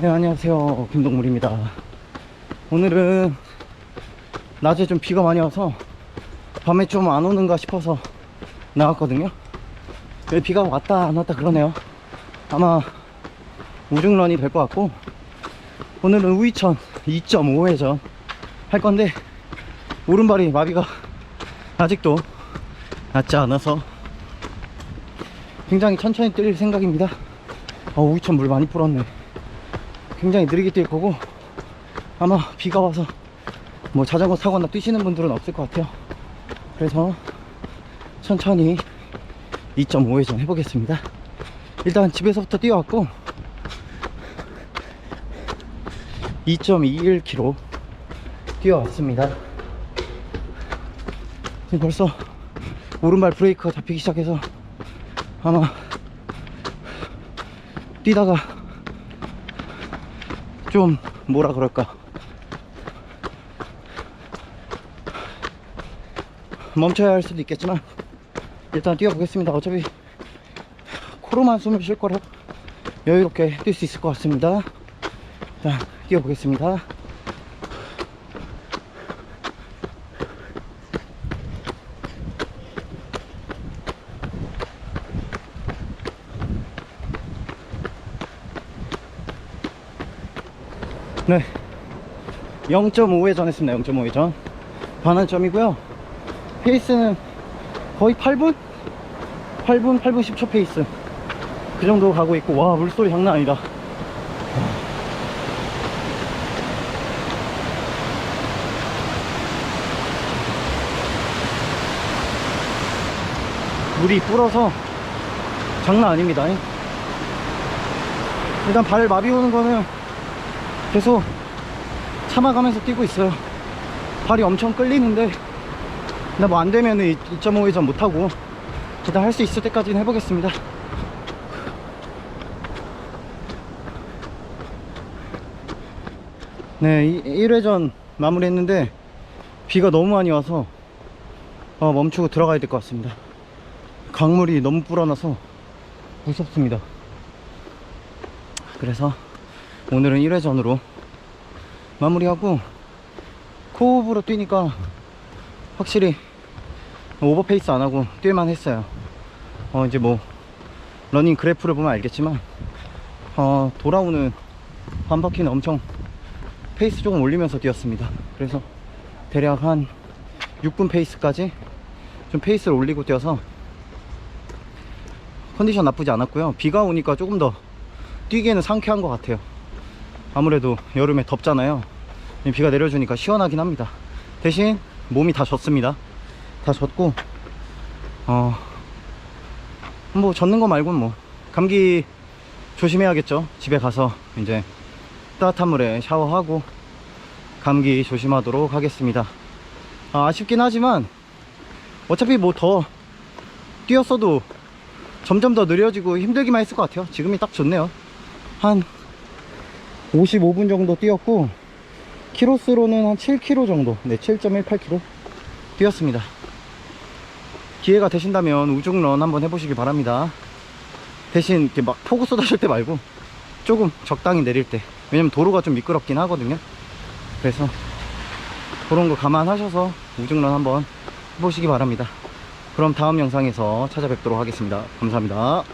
네, 안녕하세요. 김동물입니다. 오늘은 낮에 좀 비가 많이 와서 밤에 좀 안 오는가 싶어서 나왔거든요. 왜 비가 왔다 안 왔다 그러네요. 아마 우중런이 될 것 같고 오늘은 우이천 2.5회전 할 건데 오른발이 마비가 아직도 낫지 않아서 굉장히 천천히 뛸 생각입니다. 어, 우이천 물 많이 불었네. 굉장히 느리게 뛸 거고 아마 비가 와서 뭐 자전거 타거나 뛰시는 분들은 없을 것 같아요. 그래서 천천히 2.5회전 해보겠습니다. 일단 집에서부터 뛰어왔고 2.21km 뛰어왔습니다. 지금 벌써 오른발 브레이크가 잡히기 시작해서 아마 뛰다가 좀 뭐라 그럴까? 멈춰야 할 수도 있겠지만 일단 뛰어보겠습니다. 어차피 코로만 숨을 쉴 거라 여유롭게 뛸 수 있을 것 같습니다. 일단 뛰어보겠습니다 네. 0.5회전 했습니다. 0.5회전. 반환점이고요. 페이스는 거의 8분? 8분 8분 10초 페이스. 그 정도 가고 있고 와 물소리 장난 아니다. 물이 불어서 장난 아닙니다. 일단 발 마비 오는 거는 계속 참아가면서 뛰고 있어요. 발이 엄청 끌리는데 근데 뭐 안되면 2.5 회전 못하고 일단 할 수 있을 때까지는 해보겠습니다. 네 1회전 마무리 했는데 비가 너무 많이 와서 어, 멈추고 들어가야 될 것 같습니다. 강물이 너무 불어나서 무섭습니다. 그래서 오늘은 1회전으로 마무리하고 코업으로 뛰니까 확실히 오버페이스 안 하고 뛸만 했어요. 어 이제 뭐 러닝 그래프를 보면 알겠지만 어 돌아오는 한 바퀴는 엄청 페이스 조금 올리면서 뛰었습니다. 그래서 대략 한 6분 페이스까지 좀 페이스를 올리고 뛰어서 컨디션 나쁘지 않았고요. 비가 오니까 조금 더 뛰기에는 상쾌한 것 같아요 아무래도 여름에 덥잖아요. 비가 내려주니까 시원하긴 합니다. 대신 몸이 다 젖습니다. 다 젖고 어 뭐 젖는 거 말고는 뭐 감기 조심해야겠죠. 집에 가서 이제 따뜻한 물에 샤워하고 감기 조심하도록 하겠습니다. 아, 아쉽긴 하지만 어차피 뭐 더 뛰었어도 점점 더 느려지고 힘들기만 했을 것 같아요. 지금이 딱 좋네요. 한 55분 정도 뛰었고 키로수로는 한 7km 정도 네 7.18km 뛰었습니다. 기회가 되신다면 우중런 한번 해보시기 바랍니다. 대신 이렇게 막 폭우 쏟아질 때 말고 조금 적당히 내릴 때 왜냐면 도로가 좀 미끄럽긴 하거든요. 그래서 그런 거 감안하셔서 우중런 한번 해보시기 바랍니다. 그럼 다음 영상에서 찾아뵙도록 하겠습니다. 감사합니다